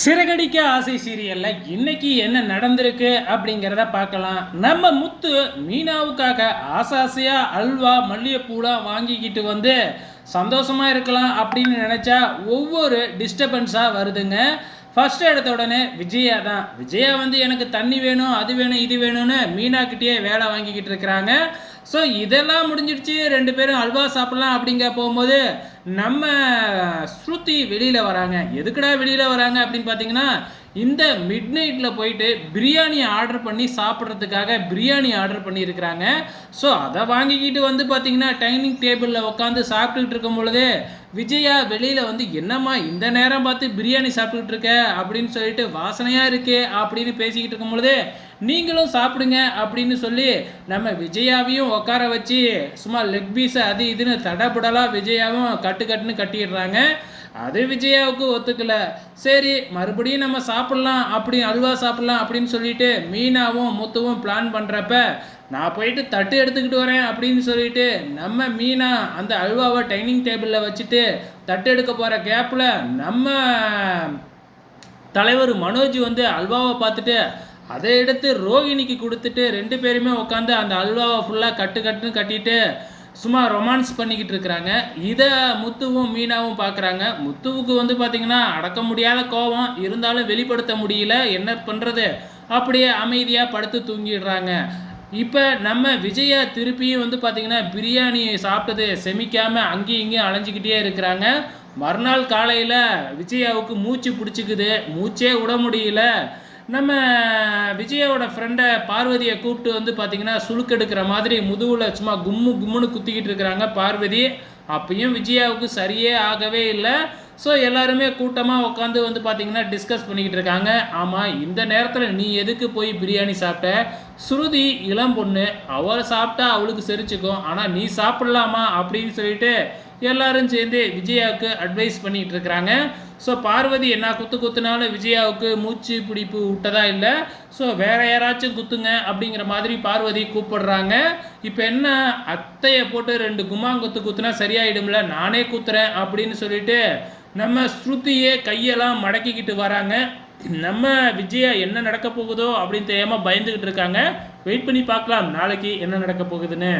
சிறகடிக்க ஆசை சீரியல்ல இன்னைக்கு என்ன நடந்திருக்கு அப்படிங்கிறத பார்க்கலாம். நம்ம முத்து மீனாவுக்காக ஆசாசையா அல்வா மல்லிகைப்பூலாம் வாங்கிக்கிட்டு வந்து சந்தோஷமா இருக்கலாம் அப்படின்னு நினைச்சா ஒவ்வொரு டிஸ்டர்பன்ஸா வருதுங்க. ஃபஸ்ட்டு எடுத்த உடனே விஜயா தான். விஜயா வந்து எனக்கு தண்ணி வேணும் அது வேணும் இது வேணும்னு மீனாக்கிட்டேயே வேலை வாங்கிக்கிட்டு இருக்கிறாங்க. ஸோ இதெல்லாம் முடிஞ்சிடுச்சு. ரெண்டு பேரும் அல்வா சாப்பிட்லாம் அப்படிங்க போகும்போது நம்ம ஸ்ருதி வெளியில் வராங்க. எதுக்குடா வெளியில் வராங்க அப்படின்னு பார்த்தீங்கன்னா இந்த மிட் நைட்டில் போயிட்டு பிரியாணி ஆர்டர் பண்ணி சாப்பிட்றதுக்காக பிரியாணி ஆர்டர் பண்ணியிருக்கிறாங்க. ஸோ அதை வாங்கிக்கிட்டு வந்து பார்த்தீங்கன்னா டைனிங் டேபிளில் உட்காந்து சாப்பிட்டுக்கிட்டு இருக்கும் பொழுது விஜயா வெளியில் வந்து என்னம்மா இந்த நேரம் பார்த்து பிரியாணி சாப்பிட்டுக்கிட்டு இருக்க? அப்படின்னு சொல்லிட்டு வாசனையாக இருக்கே அப்படின்னு பேசிக்கிட்டு இருக்கும் பொழுது நீங்களும் சாப்பிடுங்க அப்படின்னு சொல்லி நம்ம விஜயாவையும் உட்கார வச்சு சும்மா லெக் பீஸை அது இதுன்னு தடபுடலாக விஜயாவும் கட்டு கட்டுன்னு கட்டிடுறாங்க. அது விஜயாவுக்கு ஒத்துக்கல. சரி மறுபடியும் நம்ம சாப்பிட்லாம் அப்படி அல்வா சாப்பிட்லாம் அப்படின்னு சொல்லிட்டு மீனாவும் முத்துவும் பிளான் பண்ணுறப்ப நான் போயிட்டு தட்டு எடுத்துக்கிட்டு வரேன் அப்படின்னு சொல்லிட்டு நம்ம மீனா அந்த அல்வாவை டைனிங் டேபிளில் வச்சுட்டு தட்டு எடுக்க போகிற கேப்பில் நம்ம தலைவர் மனோஜ் வந்து அல்வாவை பார்த்துட்டு அதை எடுத்து ரோகிணிக்கு கொடுத்துட்டு ரெண்டு பேருமே உட்காந்து அந்த அல்வாவை ஃபுல்லாக கட்டு கட்டுன்னு கட்டிட்டு சும்மா ரொமான்ஸ் பண்ணிக்கிட்டு இருக்கிறாங்க. இதை முத்துவும் மீனாவும் பார்க்குறாங்க. முத்துவுக்கு வந்து பார்த்திங்கன்னா அடக்க முடியாத கோபம். இருந்தாலும் வெளிப்படுத்த முடியல. என்ன பண்ணுறது அப்படியே அமைதியாக படுத்து தூங்கிடுறாங்க. இப்போ நம்ம விஜயா திருப்பியும் வந்து பார்த்திங்கன்னா பிரியாணி சாப்பிட்டது செமிக்காமல் அங்கேயும் இங்கேயும் அலைஞ்சிக்கிட்டே இருக்கிறாங்க. மறுநாள் காலையில் விஜயாவுக்கு மூச்சு பிடிச்சிக்குது. மூச்சே விட முடியல. நம்ம விஜயோட ஃப்ரெண்டை பார்வதியை கூப்பிட்டு வந்து பார்த்தீங்கன்னா சுழுக்கெடுக்கிற மாதிரி முதுகில் சும்மா கும்மு கும்முன்னு குத்திக்கிட்டு இருக்கிறாங்க பார்வதி. அப்பயும் விஜயாவுக்கு சரியே ஆகவே இல்லை. ஸோ எல்லாருமே கூட்டமாக உட்காந்து வந்து பார்த்தீங்கன்னா டிஸ்கஸ் பண்ணிக்கிட்டு இருக்காங்க. ஆமாம் இந்த நேரத்தில் நீ எதுக்கு போய் பிரியாணி சாப்பிட்ட? ஸ்ருதி இளம் பொண்ணு அவள் சாப்பிட்டா அவளுக்கு செரிச்சுக்கும். ஆனால் நீ சாப்பிட்லாமா? அப்படின்னு சொல்லிட்டு எல்லாரும் சேர்ந்து விஜயாவுக்கு அட்வைஸ் பண்ணிகிட்டு இருக்கிறாங்க. ஸோ பார்வதி என்ன குத்து குத்துனாலும் விஜயாவுக்கு மூச்சு பிடிப்பு விட்டதா இல்லை? ஸோ வேற யாராச்சும் குத்துங்க அப்படிங்கிற மாதிரி பார்வதி கூப்பிடுறாங்க. இப்போ என்ன அத்தையை போட்டு ரெண்டு குமாங்குத்து குத்துனா சரியாயிடும்ல? நானே குத்துறேன் அப்படின்னு சொல்லிட்டு நம்ம ஸ்ருதியே கையெல்லாம் மடக்கிக்கிட்டு வராங்க. நம்ம விஜயா என்ன நடக்க போகுதோ அப்படின்னு தெரியாமல் பயந்துக்கிட்டு இருக்காங்க. வெயிட் பண்ணி பார்க்கலாம் நாளைக்கு என்ன நடக்க போகுதுன்னு.